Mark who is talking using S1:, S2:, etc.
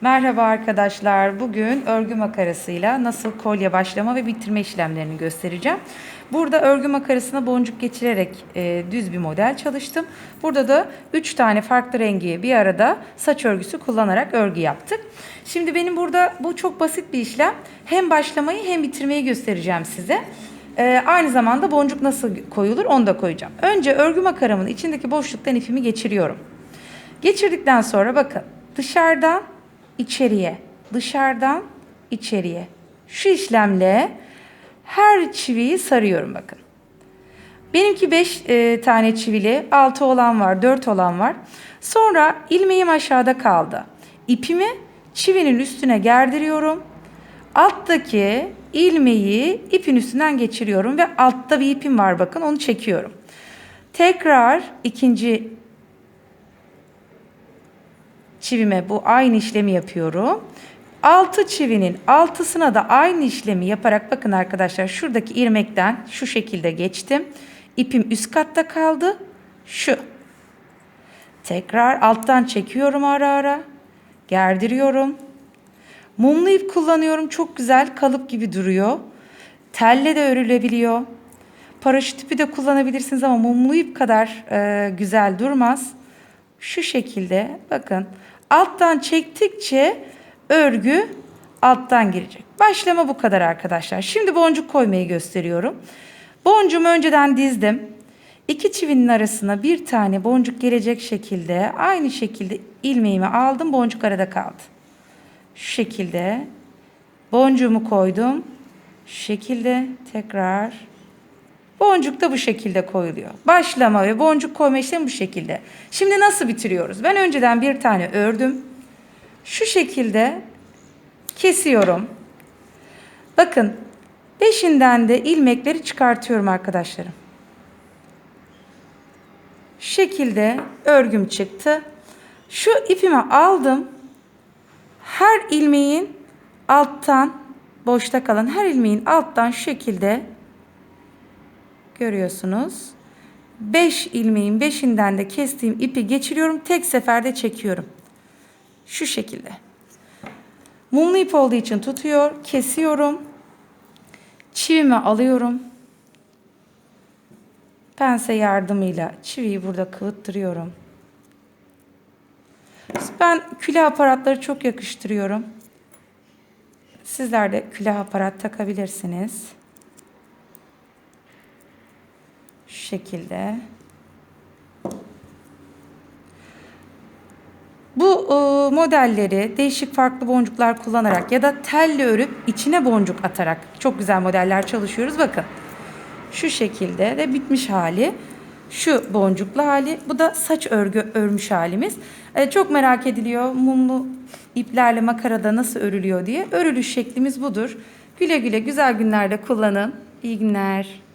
S1: Merhaba arkadaşlar. Bugün örgü makarasıyla nasıl kolye başlama ve bitirme işlemlerini göstereceğim. Burada örgü makarasına boncuk geçirerek e, düz bir model çalıştım. Burada da 3 tane farklı rengi bir arada saç örgüsü kullanarak örgü yaptık. Şimdi benim burada bu çok basit bir işlem. Hem başlamayı hem bitirmeyi göstereceğim size. E, aynı zamanda boncuk nasıl koyulur onu da koyacağım. Önce örgü makaramın içindeki boşluktan ipimi geçiriyorum. Geçirdikten sonra bakın dışarıdan içeriye, dışarıdan içeriye. Şu işlemle her çiviyi sarıyorum bakın. Benimki 5 tane çivili, 6 olan var, 4 olan var. Sonra ilmeğim aşağıda kaldı. İpimi çivinin üstüne gerdiriyorum. Alttaki ilmeği ipin üstünden geçiriyorum ve altta bir ipim var bakın onu çekiyorum. Tekrar ikinci çivime bu aynı işlemi yapıyorum. Altı çivinin altısına da aynı işlemi yaparak bakın arkadaşlar şuradaki ilmekten şu şekilde geçtim. İpim üst katta kaldı. Şu. Tekrar alttan çekiyorum ara ara. Gerdiriyorum. Mumlu ip kullanıyorum. Çok güzel kalıp gibi duruyor. Telle de örülebiliyor. Paraşüt ipi de kullanabilirsiniz ama mumlu ip kadar e, güzel durmaz. Şu şekilde bakın alttan çektikçe örgü alttan girecek. Başlama bu kadar arkadaşlar. Şimdi boncuk koymayı gösteriyorum. Boncuğumu önceden dizdim. İki çivinin arasına bir tane boncuk gelecek şekilde aynı şekilde ilmeğimi aldım. Boncuk arada kaldı. Şu şekilde boncuğumu koydum. Şu şekilde tekrar Boncuk da bu şekilde koyuluyor. Başlama ve boncuk koyma işlemi bu şekilde. Şimdi nasıl bitiriyoruz? Ben önceden bir tane ördüm. Şu şekilde kesiyorum. Bakın beşinden de ilmekleri çıkartıyorum arkadaşlarım. Şu şekilde örgüm çıktı. Şu ipimi aldım. Her ilmeğin alttan boşta kalan her ilmeğin alttan şu şekilde görüyorsunuz. 5 ilmeğin 5'inden de kestiğim ipi geçiriyorum. Tek seferde çekiyorum. Şu şekilde. Mumlu ip olduğu için tutuyor. Kesiyorum. Çivimi alıyorum. Pense yardımıyla çiviyi burada kıvıttırıyorum. Ben külah aparatları çok yakıştırıyorum. Sizler de külah aparat takabilirsiniz. Şu şekilde. Bu e, modelleri değişik farklı boncuklar kullanarak ya da telle örüp içine boncuk atarak çok güzel modeller çalışıyoruz. Bakın şu şekilde de bitmiş hali. Şu boncuklu hali. Bu da saç örgü örmüş halimiz. E, çok merak ediliyor mumlu iplerle makarada nasıl örülüyor diye. Örülüş şeklimiz budur. Güle güle güzel günlerde kullanın. İyi günler.